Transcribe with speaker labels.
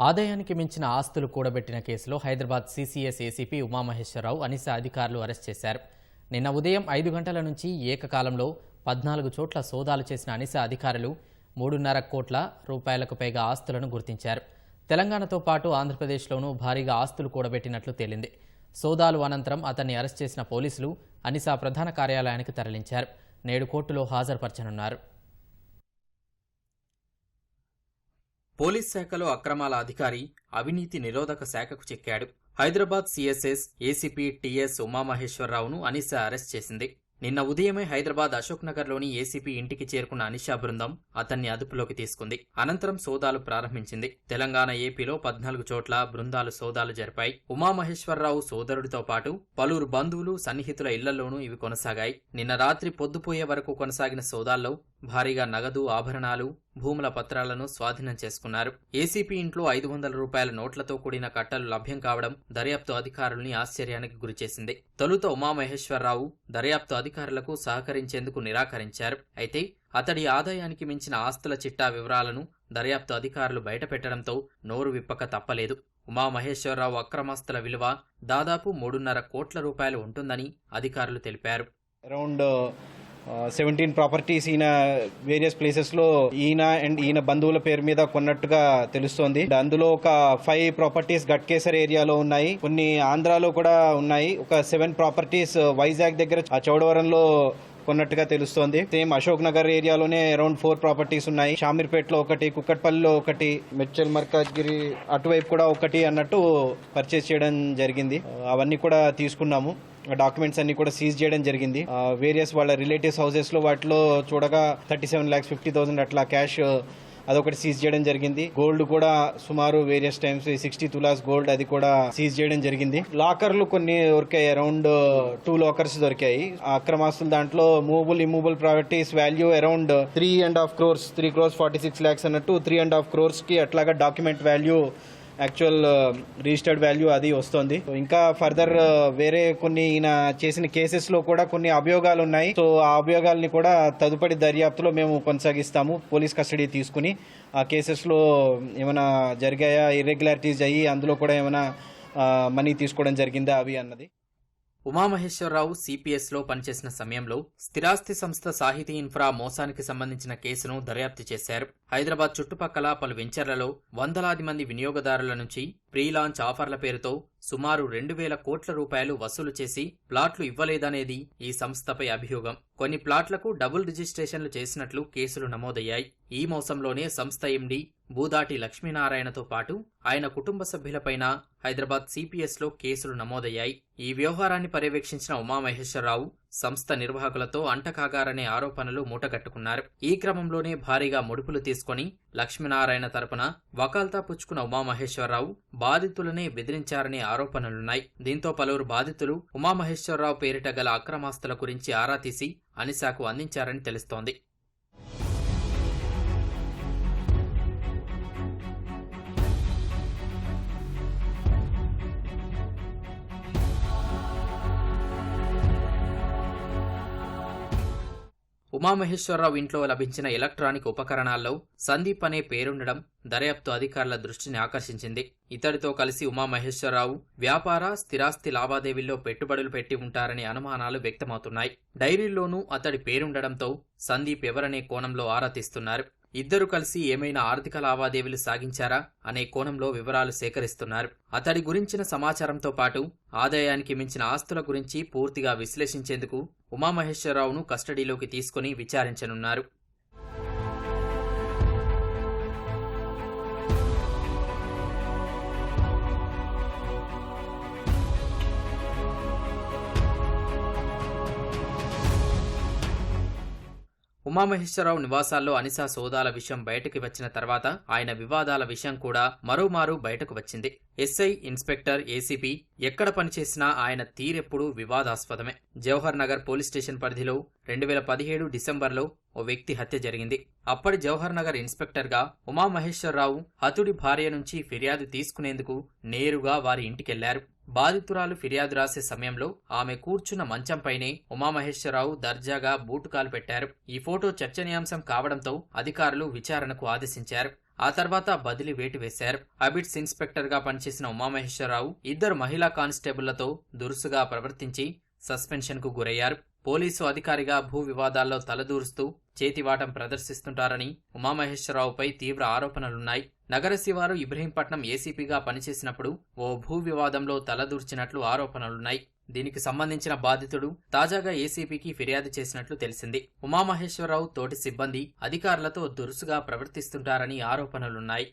Speaker 1: ఆదాయానికి మించిన ఆస్తులు కూడబెట్టిన కేసులో హైదరాబాద్ సీసీఎస్ ఏసీపీ ఉమామహేశ్వరరావు అనిస అధికారులు అరెస్ట్ చేశారు. నిన్న ఉదయం ఐదు గంటల నుంచి ఏకకాలంలో పద్నాలుగు చోట్ల సోదాలు చేసిన అనిస అధికారులు మూడున్నర కోట్ల రూపాయలకు పైగా ఆస్తులను గుర్తించారు. తెలంగాణతో పాటు ఆంధ్రప్రదేశ్లోనూ భారీగా ఆస్తులు కూడబెట్టినట్లు తేలింది. సోదాలు అనంతరం అతన్ని అరెస్ట్ చేసిన పోలీసులు అనిసా ప్రధాన కార్యాలయానికి తరలించారు. నేడు కోర్టులో హాజరుపరచనున్నారు. పోలీస్ శాఖలో అక్రమాల అధికారి అవినీతి నిరోధక శాఖకు చెక్కాడు. హైదరాబాద్ సిఎస్ఎస్ ఏసీపీ టీఎస్ ఉమామహేశ్వరరావును అనిషా అరెస్ట్ చేసింది. నిన్న ఉదయమే హైదరాబాద్ అశోక్ నగర్లోని ఏసీపీ ఇంటికి చేరుకున్న అనిషా బృందం అతన్ని అదుపులోకి తీసుకుంది. అనంతరం సోదాలు ప్రారంభించింది. తెలంగాణ ఏపీలో పద్నాలుగు చోట్ల బృందాలు సోదాలు జరిపాయి. ఉమామహేశ్వరరావు సోదరుడితో పాటు పలువురు బంధువులు సన్నిహితుల ఇళ్ళలోనూ ఇవి కొనసాగాయి. నిన్న రాత్రి పొద్దుపోయే వరకు కొనసాగిన సోదాల్లో భారీగా నగదు ఆభరణాలు భూముల పత్రాలను స్వాధీనం చేసుకున్నారు. ఏసీపీ ఇంట్లో ఐదు వందల రూపాయల నోట్లతో కూడిన కట్టలు లభ్యం కావడం దర్యాప్తు అధికారుల్ని ఆశ్చర్యానికి గురిచేసింది. తొలుత ఉమామహేశ్వరరావు దర్యాప్తు అధికారులకు సహకరించేందుకు నిరాకరించారు. అయితే అతడి ఆదాయానికి మించిన ఆస్తుల చిట్టా వివరాలను దర్యాప్తు అధికారులు బయటపెట్టడంతో నోరు విప్పక తప్పలేదు. ఉమామహేశ్వరరావు అక్రమాస్తుల విలువ దాదాపు మూడున్నర కోట్ల రూపాయలు ఉంటుందని అధికారులు తెలిపారు.
Speaker 2: అరౌండ్ సెవెంటీన్ ప్రాపర్టీస్ ఈయన వేరియస్ ప్లేసెస్లో ఈయన అండ్ ఈయన బంధువుల పేరు మీద కొన్నట్టుగా తెలుస్తోంది. అందులో ఒక ఫైవ్ ప్రాపర్టీస్ గట్కేసర్ ఏరియాలో ఉన్నాయి. కొన్ని ఆంధ్రాలో కూడా ఉన్నాయి. ఒక సెవెన్ ప్రాపర్టీస్ వైజాగ్ దగ్గర ఆ చౌడవరంలో కొన్నట్టుగా తెలుస్తోంది. సేమ్ అశోక్ నగర్ ఏరియాలోనే అరౌండ్ ఫోర్ ప్రాపర్టీస్ ఉన్నాయి. షామీర్పేటలో ఒకటి కుక్కట్పల్లిలో ఒకటి మెచ్చల్ మర్కాజ్గిరి అటువైపు కూడా ఒకటి అన్నట్టు పర్చేస్ చేయడం జరిగింది. అవన్నీ కూడా తీసుకున్నాము. డాక్యుమెంట్స్ అన్ని కూడా సీజ్ చేయడం జరిగింది. వేరియస్ వాళ్ళ రిలేటివ్స్ హౌసెస్లో వాటిలో చూడగా thirty seven lakhs fifty thousand అట్లా క్యాష్ అదొకటి సీజ్ చేయడం జరిగింది. గోల్డ్ కూడా సుమారు various times sixty tolas gold అది కూడా సీజ్ చేయడం జరిగింది. లాకర్లు కొన్ని దొరికాయి అరౌండ్ టూ లాకర్స్ దొరికాయి. అక్రమాస్తులు దాంట్లో movable immovable properties value around three and half crores three crores forty six lakhs అన్నట్టు త్రీ అండ్ హాఫ్ క్రోర్స్కి అట్లాగా document value actual registered value అది వస్తుంది. సో ఇంకా ఫర్దర్ uh, వేరే కొన్ని ఈయన చేసిన కేసెస్లో కూడా కొన్ని అభియోగాలు ఉన్నాయి. సో ఆ అభియోగాల్ని కూడా తదుపరి దర్యాప్తులో మేము కొనసాగిస్తాము. పోలీస్ కస్టడీ తీసుకుని ఆ కేసెస్లో ఏమైనా జరిగాయా ఇర్రెగ్యులారిటీస్ అయ్యి అందులో కూడా ఏమైనా uh, మనీ తీసుకోవడం జరిగిందా అవి అన్నది.
Speaker 1: ఉమామహేశ్వరరావు సిపిఎస్లో పనిచేసిన సమయంలో స్థిరాస్తి సంస్థ సాహితీ ఇన్ఫ్రా మోసానికి సంబంధించిన కేసును దర్యాప్తు చేశారు. హైదరాబాద్ చుట్టుపక్కల పలు వెంచర్లలో వందలాది మంది వినియోగదారుల నుంచి ప్రీ లాంచ్ ఆఫర్ల పేరుతో సుమారు రెండు వేల కోట్ల రూపాయలు వసూలు చేసి ప్లాట్లు ఇవ్వలేదనేది ఈ సంస్థపై అభియోగం. కొన్ని ప్లాట్లకు డబుల్ రిజిస్ట్రేషన్లు చేసినట్లు కేసులు నమోదయ్యాయి. ఈ మోసంలోనే సంస్థ ఎండీ బూదాటి లక్ష్మీనారాయణతో పాటు ఆయన కుటుంబ సభ్యులపైన హైదరాబాద్ సిపిఎస్లో కేసులు నమోదయ్యాయి. ఈ వ్యవహారాన్ని పర్యవేక్షించిన ఉమామహేశ్వరరావు సంస్థ నిర్వాహకులతో అంటకాగారనే ఆరోపణలు మూటగట్టుకున్నారు. ఈ క్రమంలోనే భారీగా ముడుపులు తీసుకొని లక్ష్మీనారాయణ తరపున వకాల్తా పుచ్చుకున్న ఉమామహేశ్వరరావు బాధితులనే బెదిరించారనే ఆరోపణలున్నాయి. దీంతో పలువురు బాధితులు ఉమామహేశ్వరరావు పేరిట గల అక్రమాస్తుల గురించి ఆరా తీసి అనిశాకు అందించారని తెలుస్తోంది. ఉమామహేశ్వరరావు ఇంట్లో లభించిన ఎలక్ట్రానిక్ ఉపకరణాల్లో సందీప్ అనే పేరుండడం దర్యాప్తు అధికారుల దృష్టిని ఆకర్షించింది. ఇతడితో కలిసి ఉమామహేశ్వరరావు వ్యాపార స్థిరాస్తి లావాదేవీల్లో పెట్టుబడులు పెట్టి ఉంటారనే అనుమానాలు వ్యక్తమవుతున్నాయి. డైరీల్లోనూ అతడి పేరుండడంతో సందీప్ ఎవరనే కోణంలో ఆరా తీస్తున్నారు. ఇద్దరు కలిసి ఏమైనా ఆర్థిక లావాదేవీలు సాగించారా అనే కోణంలో వివరాలు సేకరిస్తున్నారు. అతడి గురించిన సమాచారంతో పాటు ఆదాయానికి మించిన ఆస్తుల గురించి పూర్తిగా విశ్లేషించేందుకు ఉమామహేశ్వరరావును కస్టడీలోకి తీసుకుని విచారించనున్నారు. ఉమామహేశ్వరరావు నివాసాల్లో అనిసా సోదాల విషయం బయటకు వచ్చిన తర్వాత ఆయన వివాదాల విషయం కూడా మరోమారు బయటకు వచ్చింది. ఎస్ఐ ఇన్స్పెక్టర్ ఏసీపీ ఎక్కడ పనిచేసినా ఆయన తీరెప్పుడూ వివాదాస్పదమే. జవహర్ నగర్ పోలీస్ స్టేషన్ పరిధిలో రెండు వేల పదిహేడు డిసెంబర్లో ఓ వ్యక్తి హత్య జరిగింది. అప్పటి జవహర్ నగర్ ఇన్స్పెక్టర్గా ఉమామహేశ్వరరావు హతుడి భార్య నుంచి ఫిర్యాదు తీసుకునేందుకు నేరుగా వారి ఇంటికెళ్ళారు. బాధితురాలు ఫిర్యాదు రాసే సమయంలో ఆమె కూర్చున్న మంచంపైనే ఉమామహేశ్వరరావు దర్జాగా బూటుకాలు పెట్టారు. ఈ ఫోటో చర్చనీయాంశం కావడంతో అధికారులు విచారణకు ఆదేశించారు. ఆ తర్వాత బదిలీ వేటు వేశారు. అబిట్స్ ఇన్స్పెక్టర్గా పనిచేసిన ఉమామహేశ్వరరావు ఇద్దరు మహిళా కానిస్టేబుళ్ళతో దురుసుగా ప్రవర్తించి సస్పెన్షన్కు గురయ్యారు. పోలీసు అధికారిగా భూ వివాదాల్లో తలదూరుస్తూ చేతివాటం ప్రదర్శిస్తుంటారని ఉమామహేశ్వరరావుపై తీవ్ర ఆరోపణలున్నాయి. నగర శివారు ఇబ్రహీంపట్నం ఏసీపీగా పనిచేసినప్పుడు ఓ భూ వివాదంలో తలదూర్చినట్లు ఆరోపణలున్నాయి. దీనికి సంబంధించిన బాధితుడు తాజాగా ఏసీపీకి ఫిర్యాదు చేసినట్లు తెలిసింది. ఉమామహేశ్వరరావు తోటి సిబ్బంది అధికారులతో దురుసుగా ప్రవర్తిస్తుంటారని ఆరోపణలున్నాయి.